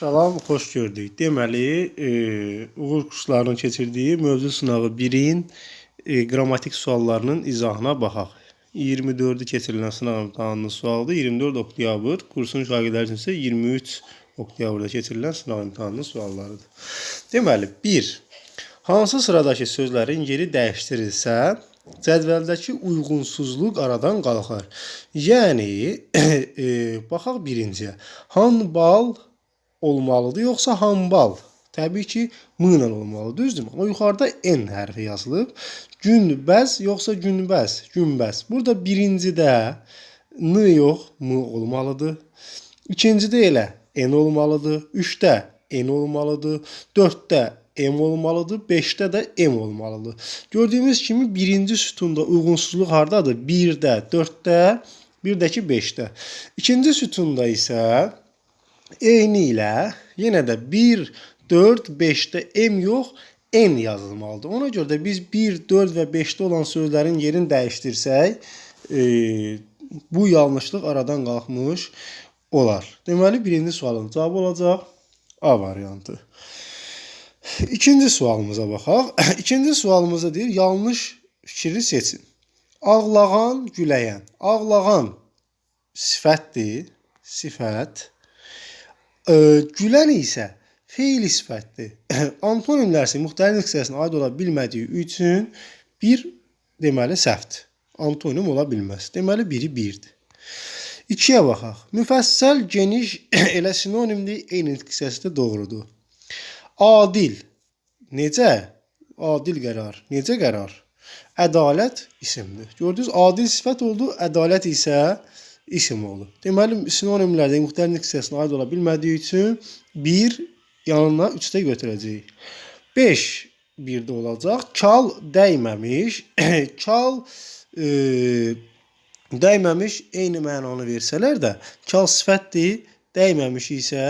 Salam, xoş gördük. Deməli, e, uğur kurslarının keçirdiyi mövzu sınağı 1-in e, qrammatik suallarının izahına baxaq. 24-ü keçirilən sınav imtahanının sualıdır. 24 oktyabr, kursun şagirdləri üçün isə 23 oktyabrda keçirilən sınav imtahanının suallarıdır. Deməli, 1. Hansı sıradakı sözlərin yeri dəyişdirilsə, cədvəldəki uyğunsuzluq aradan qalxar. Yəni, e, baxaq birinciyə. Hanbal olmalıdır yoxsa hambal? Təbii ki, m ilə olmalı, düzdürmü? Amma yuxarıda n hərfi yazılıb. Günbəz yoxsa günbəz? Günbəz. Burada birincidə n yox, m olmalıdır. İkincidə elə n olmalıdır. Üçdə n olmalıdır. Dörddə m olmalıdır. Beşdə də m olmalıdır. Gördüyümüz kimi birinci sütunda uyğunsuzluq hardadır? 1-də, 4-də, bir də ki 5-də. İkinci sütunda isə eyni ilə yenə də 1, 4, 5-də m yox, n yazılmalıdır. Ona görə də biz 1, 4 və 5-də olan sözlərin yerini dəyişdirsək, e, bu yanlışlıq aradan qalxmış olar. Deməli, birinci sualın cavabı olacaq A variantı. İkinci sualımıza baxaq. İkinci sualımızda deyir, yanlış fikri seçin. Ağlağan, güləyən. Ağlağan sifətdir, sifət. Ə, gülən isə feil sifətdir. Antonimlər isə müxtəlif hissəsinə aid ola bilmədiyi üçün bir deməli səhvdir. Antonim ola bilməz. Deməli biri 1-dir. 2-yə baxaq. Müfəssəl, geniş elə sinonimdir, eyni hissəsi doğrudur. Adil. Necə? Adil qərar. Necə qərar? Ədalət isimdir. Gördünüz, adil sifət oldu, ədalət isə isim oldu. Deməli, sinonimlərdə müxtəlif hissəsinə aid ola bilmədiyi üçün 1 yanına 3-də götürəcəyik. 5 1-də olacaq. Kal dəyməmiş. Kal e, dəyməmiş eyni mənanı versələr də, kal sifətdir, dəyməmiş isə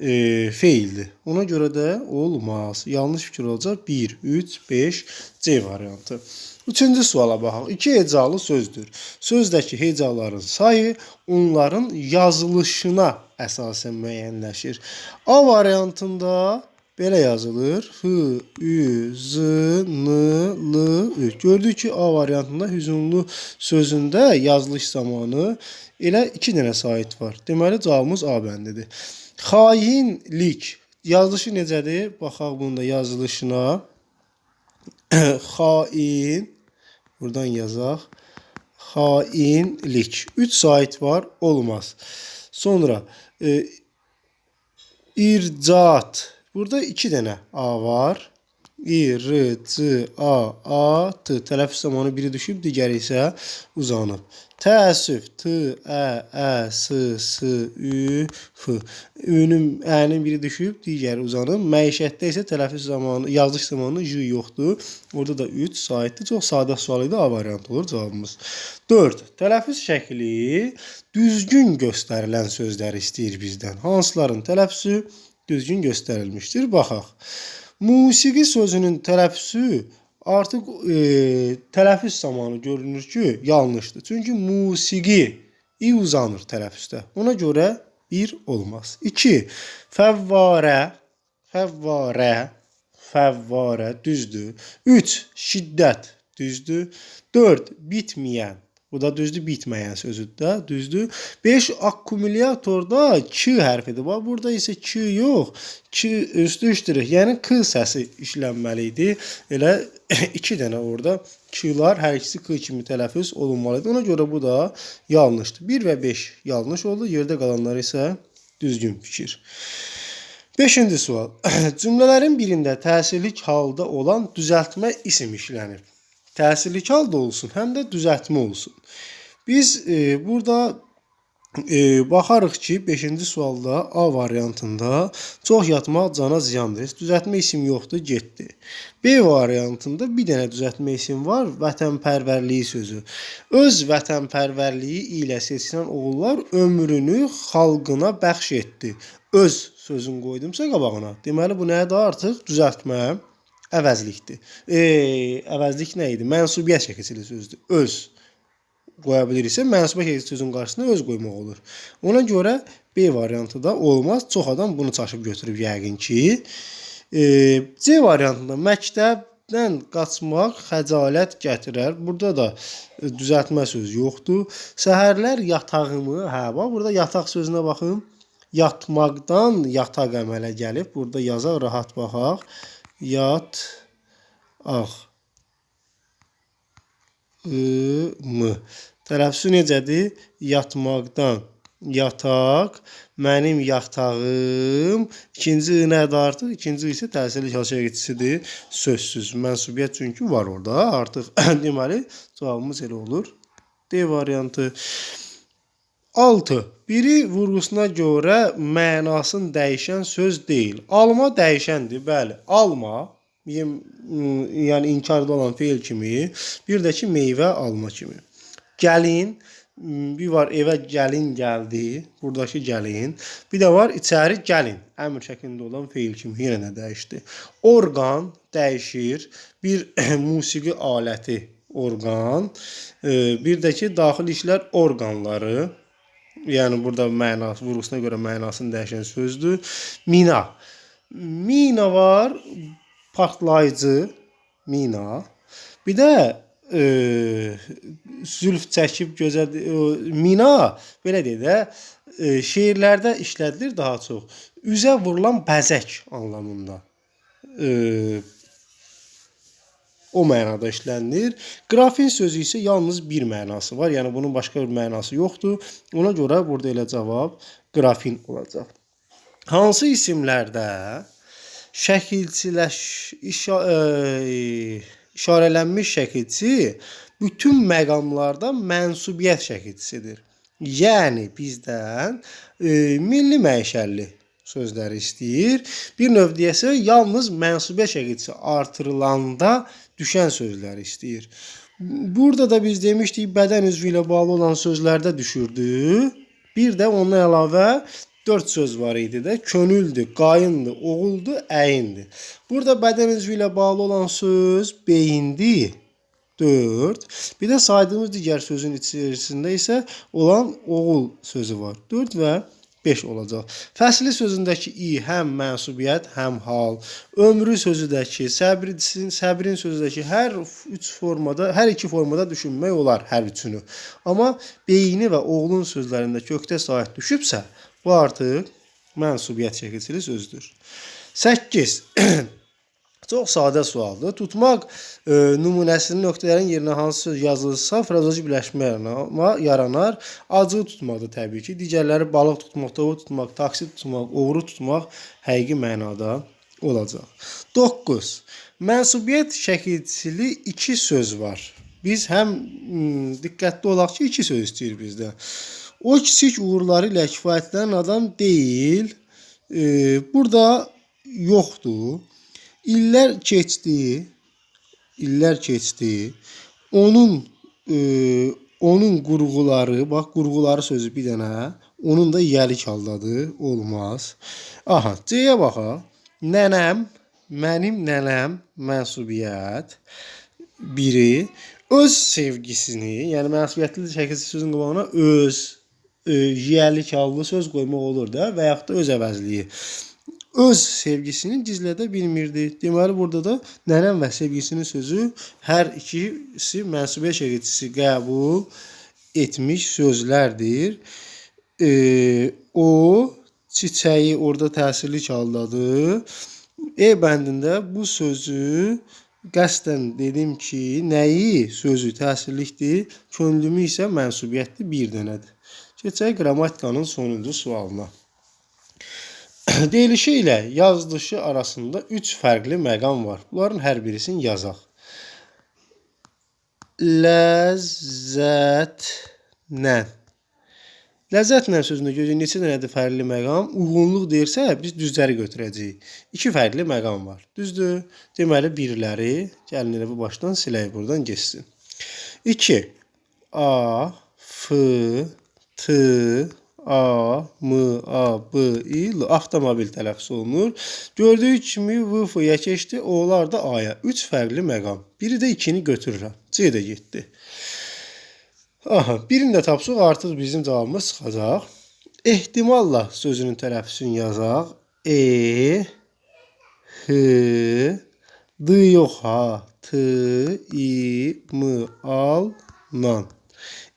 e, feildir. Ona görə də olmaz. Yanlış fikir olacaq. 1, 3, 5 C variantı. Üçüncü suala baxaq. İki hecalı sözdür. Sözdəki hecaların sayı onların yazılışına əsasən müəyyənləşir. A variantında belə yazılır. H, Ü, Z, N, L, Ü. Gördük ki, A variantında hüzünlü sözündə yazılış zamanı elə iki dənə sait var. Deməli, cavabımız A bəndidir. Xainlik. Yazılışı necədir? Baxaq bunda yazılışına. Xain. Buradan yazaq. Xainlik. 3 sait var, olmaz. Sonra e, ircat. Burada 2 dənə A var. İ, R, C, A, A, T. Tələffüz zamanı biri düşüb, digəri isə uzanıb. Təəssüf. T, Ə, Ə, S, S, Ü, F. Ü-nün, Ə-nin biri düşüb, digəri uzanıb. Məişətdə isə tələffüz zamanı, yazılış zamanı J yoxdur. Orada da 3 saytdır. Çox sadə sual idi. A variantı olur cavabımız. 4. Tələffüz şəkli düzgün göstərilən sözləri istəyir bizdən. Hansıların tələffüzü düzgün göstərilmişdir? Baxaq. Musiqi sözünün tələffüzü artıq e, tələffüz zamanı görünür ki, yanlışdır. Çünki musiqi i uzanır tələffüzdə. Ona görə 1 olmaz. 2. Fəvvarə, fəvvarə, fəvvarə düzdür. 3. Şiddət düzdür. 4. Bitməyən bu da düzdür, bitməyən sözüdür də, düzdür. 5 akkumulyatorda Q hərfidir. Bax burada isə Q yox, Q üstü iştirik. Yəni K səsi işlənməli idi. Elə 2 dənə orada Q-lar hər ikisi K kimi tələffüz olunmalıdır. Ona görə bu da yanlışdır. 1 və 5 yanlış oldu. Yerdə qalanlar isə düzgün fikir. Beşinci sual. Cümlələrin birində təsirlik halda olan düzəltmə isim işlənir. Təsirlik halda olsun, həm də düzəltmə olsun. Biz e, burada e, baxarıq ki, 5-ci sualda A variantında çox yatmaq cana ziyandır. Düzəltmə isim yoxdur, getdi. B variantında bir dənə düzəltmə isim var, vətənpərvərliyi sözü. Öz vətənpərvərliyi ilə seçilən oğullar ömrünü xalqına bəxş etdi. Öz sözün qoydumsa qabağına. Deməli bu nədir artıq? Düzəltmə əvəzlikdir. E, əvəzlik nə idi? Mənsubiyyət şəkili sözdür. Öz qoya biliriksə, mənsubə şəkilsi sözün qarşısına öz qoymaq olur. Ona görə B variantı da olmaz. Çox adam bunu çaşıb götürüb yəqin ki. E, C variantında məktəbdən qaçmaq xəcalət gətirər. Burada da e, düzəltmə söz yoxdur. Səhərlər yatağımı, hə, bax burada yataq sözünə baxın. Yatmaqdan yataq əmələ gəlib. Burada yazaq, rahat baxaq. Yat ağ mı. Tələffüzü necədir? Yatmaqdan yataq, mənim yatağım. İkinci i nədir artıq? İkinci isə təsirli şəkilçisidir. Sözsüz. Mənsubiyyət çünki var orada. Artıq deməli cavabımız elə olur. D variantı. 6. Biri vurğusuna görə mənasını dəyişən söz deyil. Alma dəyişəndir, bəli. Alma yem, yəni inkarda olan feil kimi, bir də ki meyvə alma kimi. Gəlin bir var evə gəlin gəldi. Buradakı gəlin. Bir də var içəri gəlin. Əmr şəklində olan feil kimi yenə də dəyişdi. Orqan dəyişir. Bir musiqi aləti orqan. Iı, Bir də ki daxili işlər orqanları. Yəni burada mənası, vurğusuna görə mənasını dəyişən sözdür. Mina. Mina var, partlayıcı mina. Bir də e, zülf çəkib gözəl e, mina belə deyək də e, şeirlərdə işlədilir daha çox. Üzə vurulan bəzək anlamında. E, o mənada işlənilir. Qrafin sözü isə yalnız bir mənası var. Yəni bunun başqa bir mənası yoxdur. Ona görə burada elə cavab qrafin olacaq. Hansı isimlərdə şəkilçiləş işa, e, işarələnmiş şəkilçi bütün məqamlarda mənsubiyyət şəkilçisidir. Yəni bizdən e, milli məişəlli sözləri istəyir. Bir növ deyəsə yalnız mənsubiyyət şəkilçisi artırılanda düşən sözləri istəyir. Burada da biz demişdik bədən üzvü ilə bağlı olan sözlərdə düşürdü. Bir də ondan əlavə 4 söz var idi də. Könüldür, qayındır, oğuldur, əyindir. Burada bədən üzvü ilə bağlı olan söz beyindir. 4. Bir də saydığımız digər sözün içərisində isə olan oğul sözü var. 4 və 5 olacaq. Fəsli sözündəki i həm mənsubiyyət, həm hal. Ömrü sözüdəki, səbrin, səbrin sözüdəki hər üç formada, hər iki formada düşünmək olar hər üçünü. Amma beyni və oğlun sözlərində kökdə sahib düşübsə, bu artıq mənsubiyyət şəkilçili sözdür. 8. Çox sadə sualdır. Tutmaq e, nümunəsinin nöqtələrin yerinə hansı söz yazılırsa, frazoji birləşmə yarana- yaranar. Acığı tutmaqdır təbii ki. Digərləri balıq tutmaq, tovuq tutmaq, taksi tutmaq, oğru tutmaq həqiqi mənada olacaq. 9. Mənsubiyyət şəkilçili iki söz var. Biz həm m, diqqətli olaq ki, iki söz istəyir bizdən. O kiçik uğurları ilə kifayətlənən adam deyil. E, burada yoxdur. İllər keçdi, illər keçdi. Onun e, onun qurğuları, bax qurğuları sözü bir dənə, onun da yəlik haldadır, olmaz. Aha, C-yə baxaq. Nənəm, mənim nənəm biri öz sevgisini, yəni mənsubiyyətli şəkildə sözün qabağına öz e, yiyəlik hallı söz qoymaq olur da və yaxud da öz əvəzliyi öz sevgisini gizlədə bilmirdi. Deməli burada da nənəm və sevgisinin sözü hər ikisi mənsubiyyət şəkilçisi qəbul etmiş sözlərdir. E, o çiçəyi orada təsirli haldadır. E bəndində bu sözü qəsdən dedim ki, nəyi sözü təsirlikdir, könlümü isə mənsubiyyətli bir dənədir. Keçək qrammatikanın sonuncu sualına. Deyilişi ilə yazılışı arasında 3 fərqli məqam var. Bunların hər birisini yazaq. Ləzzətlə. Ləzzətlə sözünü görün neçə dənədir fərqli məqam? Uyğunluq deyirsə biz düzləri götürəcəyik. 2 fərqli məqam var. Düzdür? Deməli birləri gəlin elə bu başdan silək buradan keçsin. 2. A, F, T, A, M, A, B, İ, L avtomobil tələffüz olunur. Gördüyü kimi V, F-yə keçdi. O'lar da A-ya. 3 fərqli məqam. Biri də 2-ni götürürəm. C də getdi. Aha, birini də tapsaq artıq bizim cavabımız çıxacaq. Ehtimalla sözünün tələffüzünü yazaq. E H D yox ha. T i m al nan.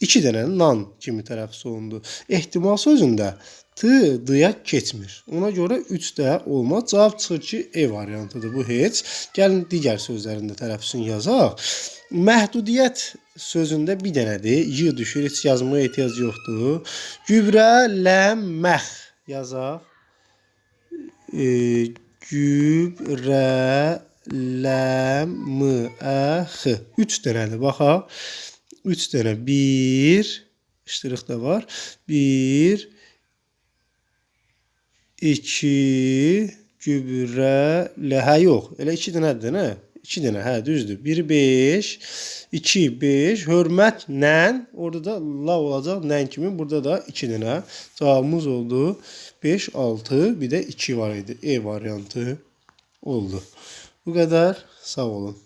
İki dənə nan kimi tələffüz olundu. Ehtimal sözündə t d-ya keçmir. Ona görə 3 də olmaz. Cavab çıxır ki, E variantıdır bu heç. Gəlin digər sözlərində tələffüzünü yazaq. Məhdudiyyət sözündə bir dənədir. Y düşür, heç yazmaya ehtiyac yoxdur. Gübrə, ləm, məx yazaq. E, gübrə, ləm, m, ə, x. 3 dənədir. Baxaq. 3 dənə. 1 iştirik də var. 1 2 gübrə, lə, hə yox. Elə 2 dənədir, nə? 2 dənə, hə, düzdür. Biri 5, 2 5, hörmətlə, orada da la olacaq, nən kimi. Burada da 2 dənə. Cavabımız oldu 5 6, bir də 2 var idi. E variantı oldu. Bu qədər. Sağ olun.